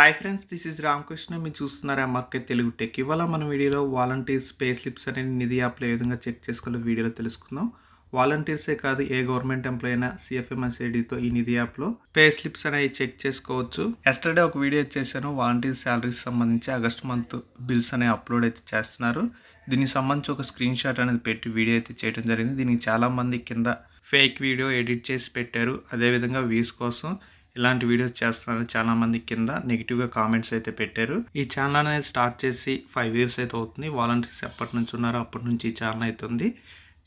Hi friends this is Ramakrishna మీరు చూస్తున్నారు MRK Telugu tech ఇవాళ మన వీడియోలో వాలంటీర్స్ పే స్లిప్స్ అనేది నిధి యాప్లో ఏ విధంగా చెక్ చేసుకోవాలో వీడియోలో తెలుసుకుందాం. వాలంటీర్సే కాదు ఏ గవర్నమెంట్ ఎంప్లాయ్ అయినా సిఎఫ్ఎంఎస్ఐడితో ఈ నిధి యాప్లో పే స్లిప్స్ అనేవి చెక్ చేసుకోవచ్చు. ఎస్టర్డే ఒక వీడియో చేశాను వాలంటీర్ శాలరీస్ సంబంధించి ఆగస్ట్ మంత్ బిల్స్ అనేవి అప్లోడ్ అయితే చేస్తున్నారు. దీనికి సంబంధించి ఒక స్క్రీన్ షాట్ అనేది పెట్టి వీడియో అయితే చేయడం జరిగింది. దీనికి చాలామంది కింద ఫేక్ వీడియో ఎడిట్ చేసి పెట్టారు. అదేవిధంగా వ్యూస్ కోసం ఇలాంటి వీడియోస్ చేస్తున్నారు చాలా మంది కింద నెగిటివ్గా కామెంట్స్ అయితే పెట్టారు. ఈ ఛానల్ అనేది స్టార్ట్ చేసి ఫైవ్ ఇయర్స్ అయితే అవుతుంది. వాలంటీర్స్ ఎప్పటి నుంచి ఉన్నారో అప్పటి నుంచి ఈ ఛానల్ అవుతుంది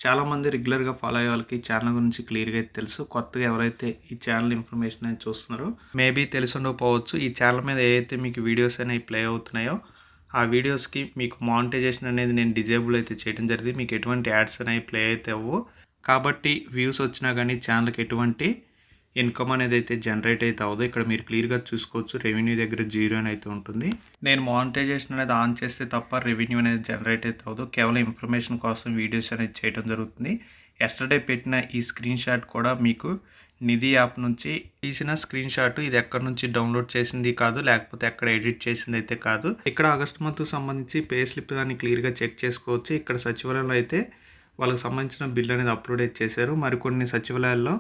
చాలా మంది రెగ్యులర్గా ఫాలో అయ్యే వాళ్ళకి ఛానల్ గురించి క్లియర్గా అయితే తెలుసు. కొత్తగా ఎవరైతే ఈ ఛానల్ ఇన్ఫర్మేషన్ అనేది చూస్తున్నారో మేబీ తెలిసి ఉండకపోవచ్చు. ఈ ఛానల్ మీద ఏదైతే మీకు వీడియోస్ అనేవి ప్లే అవుతున్నాయో ఆ వీడియోస్కి మీకు మానిటైజేషన్ అనేది నేను డిజేబుల్ అయితే చేయడం జరిగింది. మీకు ఎటువంటి యాడ్స్ అనేవి ప్లే అయితే అవ్వవు. కాబట్టి వ్యూస్ వచ్చినా కానీ ఛానల్కి ఎటువంటి ఇన్కమ్ అనేది అయితే జనరేట్ అయితే అవ్వదు. ఇక్కడ మీరు క్లియర్గా చూసుకోవచ్చు. రెవెన్యూ దగ్గర జీరో అని అయితే ఉంటుంది. నేను మానిటైజేషన్ అనేది ఆన్ చేస్తే తప్ప రెవెన్యూ అనేది జనరేట్ అయితే అవ్వదు. కేవలం ఇన్ఫర్మేషన్ కోసం వీడియోస్ అనేది చేయడం జరుగుతుంది. ఎస్టర్డే పెట్టిన ఈ స్క్రీన్ షాట్ కూడా మీకు నిధి యాప్ నుంచి తీసిన స్క్రీన్ షాట్ ఇది ఎక్కడి నుంచి డౌన్లోడ్ చేసింది కాదు లేకపోతే ఎక్కడ ఎడిట్ చేసింది అయితే కాదు. ఇక్కడ ఆగస్ట్ మంత్ సంబంధించి పే స్లిప్ దాన్ని క్లియర్గా చెక్ చేసుకోవచ్చు. ఇక్కడ సచివాలయంలో అయితే వాళ్ళకి సంబంధించిన బిల్ అనేది అప్లోడ్ చేశారు. మరికొన్ని సచివాలయాల్లో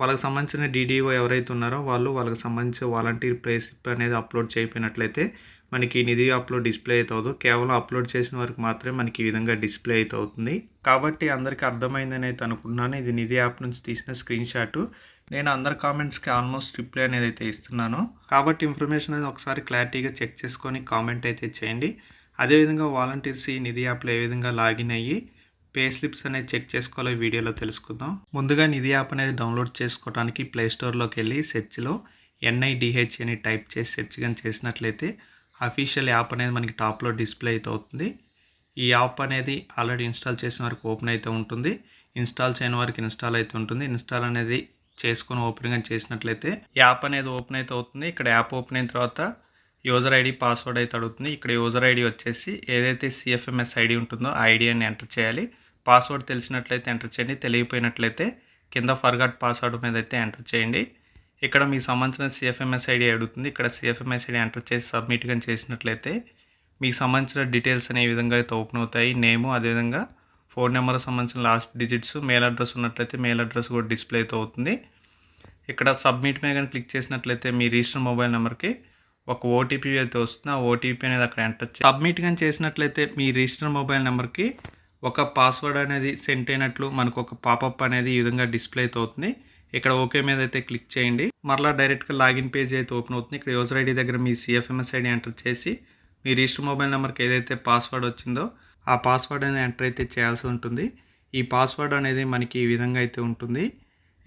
వాళ్ళకి సంబంధించిన డీడీఓ ఎవరైతే ఉన్నారో వాళ్ళు వాళ్ళకి సంబంధించిన వాలంటీర్ ప్లేస్ అనేది అప్లోడ్ చేయకపోయినట్లయితే మనకి నిధి యాప్లో డిస్ప్లే అయితే అవుతుంది. కేవలం అప్లోడ్ చేసిన వరకు మాత్రమే మనకి ఈ విధంగా డిస్ప్లే అయితే అవుతుంది. కాబట్టి అందరికీ అర్థమైందని అయితే అనుకుంటున్నాను. ఇది నిధి యాప్ నుంచి తీసిన స్క్రీన్ షాట్. నేను అందరి కామెంట్స్కి ఆల్మోస్ట్ రిప్లై అనేది అయితే ఇస్తున్నాను. కాబట్టి ఇన్ఫర్మేషన్ అనేది ఒకసారి క్లారిటీగా చెక్ చేసుకొని కామెంట్ అయితే చేయండి. అదేవిధంగా వాలంటీర్స్ ఈ నిధి యాప్లో ఏ విధంగా లాగిన్ అయ్యి పే స్లిప్స్ అనేది చెక్ చేసుకోవాలో ఈ వీడియోలో తెలుసుకుందాం. ముందుగా నిధి యాప్ అనేది డౌన్లోడ్ చేసుకోవడానికి ప్లే స్టోర్లోకి వెళ్ళి సెర్చ్లో ఎన్ఐడిహెచ్ అని టైప్ చేసి సెర్చ్ కానీ చేసినట్లయితే అఫీషియల్ యాప్ అనేది మనకి టాప్లో డిస్ప్లే అయితే అవుతుంది. ఈ యాప్ అనేది ఆల్రెడీ ఇన్స్టాల్ చేసిన వరకు ఓపెన్ అయితే ఉంటుంది. ఇన్స్టాల్ చేయని వరకు ఇన్స్టాల్ అయితే ఉంటుంది. ఇన్స్టాల్ అనేది చేసుకొని ఓపెన్ కానీ చేసినట్లయితే యాప్ అనేది ఓపెన్ అయితే అవుతుంది. ఇక్కడ యాప్ ఓపెన్ అయిన తర్వాత యూజర్ ఐడి పాస్వర్డ్ అయితే అడుగుతుంది. ఇక్కడ యూజర్ ఐడి వచ్చేసి ఏదైతే సిఎఫ్ఎంఎస్ ఐడి ఉంటుందో ఆ ఐడియాని ఎంటర్ చేయాలి. పాస్వర్డ్ తెలిసినట్లయితే ఎంటర్ చేయండి. తెలియపోయినట్లయితే కింద ఫర్గాట్ పాస్వర్డ్ మీద అయితే ఎంటర్ చేయండి. ఇక్కడ మీకు సంబంధించిన సిఎఫ్ఎంఎస్ ఐడి అడుగుతుంది. ఇక్కడ సిఎఫ్ఎంఎస్ ఐడి ఎంటర్ చేసి సబ్మిట్ కానీ చేసినట్లయితే మీకు సంబంధించిన డీటెయిల్స్ అనే విధంగా అయితే ఓపెన్ అవుతాయి. నేము అదేవిధంగా ఫోన్ నెంబర్ సంబంధించిన లాస్ట్ డిజిట్స్ మెయిల్ అడ్రస్ ఉన్నట్లయితే మెయిల్ అడ్రస్ కూడా డిస్ప్లే అయితే అవుతుంది. ఇక్కడ సబ్మిట్ మీద కానీ క్లిక్ చేసినట్లయితే మీ రిజిస్టర్ మొబైల్ నెంబర్కి ఒక ఓటీపీ అయితే వస్తుంది. ఆ ఓటీపీ అనేది అక్కడ ఎంటర్ సబ్మిట్ కానీ చేసినట్లయితే మీ రిజిస్టర్ మొబైల్ నెంబర్కి ఒక పాస్వర్డ్ అనేది సెండ్ అయినట్లు మనకు ఒక పాపప్ అనేది ఈ విధంగా డిస్ప్లే అయితే అవుతుంది. ఇక్కడ ఓకే మీద అయితే క్లిక్ చేయండి. మరలా డైరెక్ట్గా లాగిన్ పేజ్ అయితే ఓపెన్ అవుతుంది. ఇక్కడ యూజర్ ఐడి దగ్గర మీ సిఎఫ్ఎంఎస్ ఐడి ఎంటర్ చేసి మీ రిజిస్టర్ మొబైల్ నెంబర్కి ఏదైతే పాస్వర్డ్ వచ్చిందో ఆ పాస్వర్డ్ అనేది ఎంటర్ అయితే చేయాల్సి ఉంటుంది. ఈ పాస్వర్డ్ అనేది మనకి ఈ విధంగా అయితే ఉంటుంది.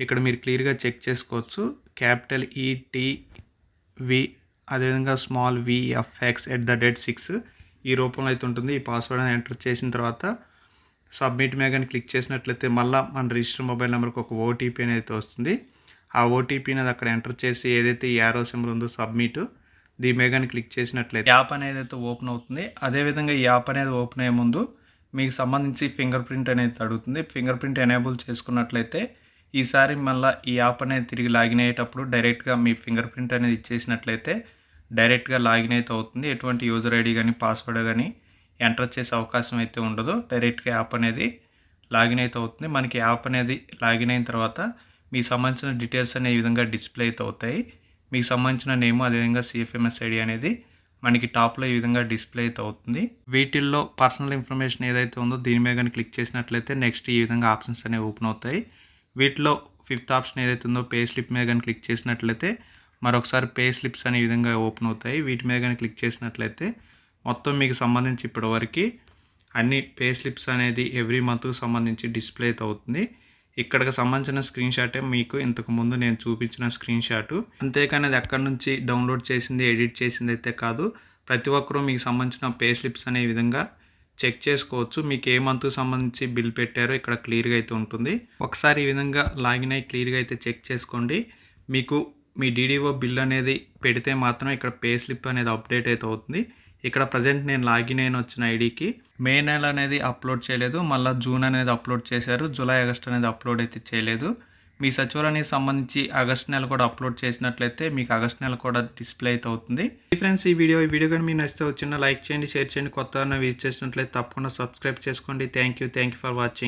ఇక్కడ మీరు క్లియర్గా చెక్ చేసుకోవచ్చు. క్యాపిటల్ ఈటీ వి అదేవిధంగా small VFX at the date six ఈ రూపంలో అయితే ఉంటుంది. ఈ పాస్వర్డ్ అని ఎంటర్ చేసిన తర్వాత సబ్మిట్ మీద కానీ క్లిక్ చేసినట్లయితే మళ్ళీ మన రిజిస్టర్ మొబైల్ నెంబర్కి ఒక ఓటీపీ అనేది వస్తుంది. ఆ ఓటీపీ అనేది అక్కడ ఎంటర్ చేసి ఏదైతే యారో సింబల్ ఉందో సబ్మిట్ దీని మీద కానీ క్లిక్ చేసినట్లయితే యాప్ అనేది అయితే ఓపెన్ అవుతుంది. అదేవిధంగా ఈ యాప్ అనేది ఓపెన్ అయ్యే ముందు మీకు సంబంధించి ఫింగర్ ప్రింట్ అనేది అడుగుతుంది ఫింగర్ ప్రింట్ ఎనేబుల్ చేసుకున్నట్లయితే ఈసారి మళ్ళీ ఈ యాప్ అనేది తిరిగి లాగిన్ అయ్యేటప్పుడు డైరెక్ట్గా మీ ఫింగర్ ప్రింట్ అనేది ఇచ్చేసినట్లయితే డైరెక్ట్గా లాగిన్ అయితే అవుతుంది. ఎటువంటి యూజర్ ఐడి కానీ పాస్వర్డ్ కానీ ఎంటర్ చేసే అవకాశం అయితే ఉండదు. డైరెక్ట్గా యాప్ అనేది లాగిన్ అయితే అవుతుంది. మనకి యాప్ అనేది లాగిన్ అయిన తర్వాత మీకు సంబంధించిన డీటెయిల్స్ అనే ఈ విధంగా డిస్ప్లే అయితే అవుతాయి. మీకు సంబంధించిన నేమ్ అదేవిధంగా సిఎఫ్ఎంఎస్ ఐడి అనేది మనకి టాప్లో ఈ విధంగా డిస్ప్లే అయితే అవుతుంది. వీటిల్లో పర్సనల్ ఇన్ఫర్మేషన్ ఏదైతే ఉందో దీని మీద కానీ క్లిక్ చేసినట్లయితే నెక్స్ట్ ఈ విధంగా ఆప్షన్స్ అనేవి ఓపెన్ అవుతాయి. వీటిలో ఫిఫ్త్ ఆప్షన్ ఏదైతే ఉందో పే స్లిప్ మీద కానీ క్లిక్ చేసినట్లయితే మరొకసారి పే స్లిప్స్ అనే విధంగా ఓపెన్ అవుతాయి. వీటి మీద కానీ క్లిక్ చేసినట్లయితే మొత్తం మీకు సంబంధించి ఇప్పటివరకు అన్ని పే స్లిప్స్ అనేది ఎవ్రీ మంత్కు సంబంధించి డిస్ప్లే అయితే అవుతుంది. ఇక్కడికి సంబంధించిన స్క్రీన్ షాటే మీకు ఇంతకు ముందు నేను చూపించిన స్క్రీన్ షాటు. అంతేకాని అది ఎక్కడి నుంచి డౌన్లోడ్ చేసింది ఎడిట్ చేసింది అయితే కాదు. ప్రతి ఒక్కరూ మీకు సంబంధించిన పే స్లిప్స్ అనే విధంగా చెక్ చేసుకోవచ్చు. మీకు ఏ మంత్కు సంబంధించి బిల్ పెట్టారో ఇక్కడ క్లియర్గా అయితే ఉంటుంది. ఒకసారి ఈ విధంగా లాగిన్ అయ్యి క్లియర్గా అయితే చెక్ చేసుకోండి. మీకు మీ డీడీఓ బిల్ అనేది పెడితే మాత్రం ఇక్కడ పే స్లిప్ అనేది అప్డేట్ అయితే అవుతుంది. ఇక్కడ ప్రజెంట్ నేను లాగిన్ అయిన వచ్చిన ఐడికి మే నెల అనేది అప్లోడ్ చేయలేదు. మళ్ళీ జూన్ అనేది అప్లోడ్ చేశారు. జూలై ఆగస్ట్ అనేది అప్లోడ్ అయితే చేయలేదు. మీ సచివాలయానికి సంబంధించి ఆగస్ట్ నెల కూడా అప్లోడ్ చేసినట్లయితే మీకు ఆగస్ట్ నెల కూడా డిస్ప్లే అయితే అవుతుంది. ఫ్రెండ్స్ ఈ వీడియో ఈ వీడియో కానీ మీకు నచ్చితే వచ్చిన లైక్ చేయండి షేర్ చేయండి. కొత్త విజిట్ చేసినట్లయితే తప్పకుండా సబ్స్క్రైబ్ చేసుకోండి. Thank you thank you for watching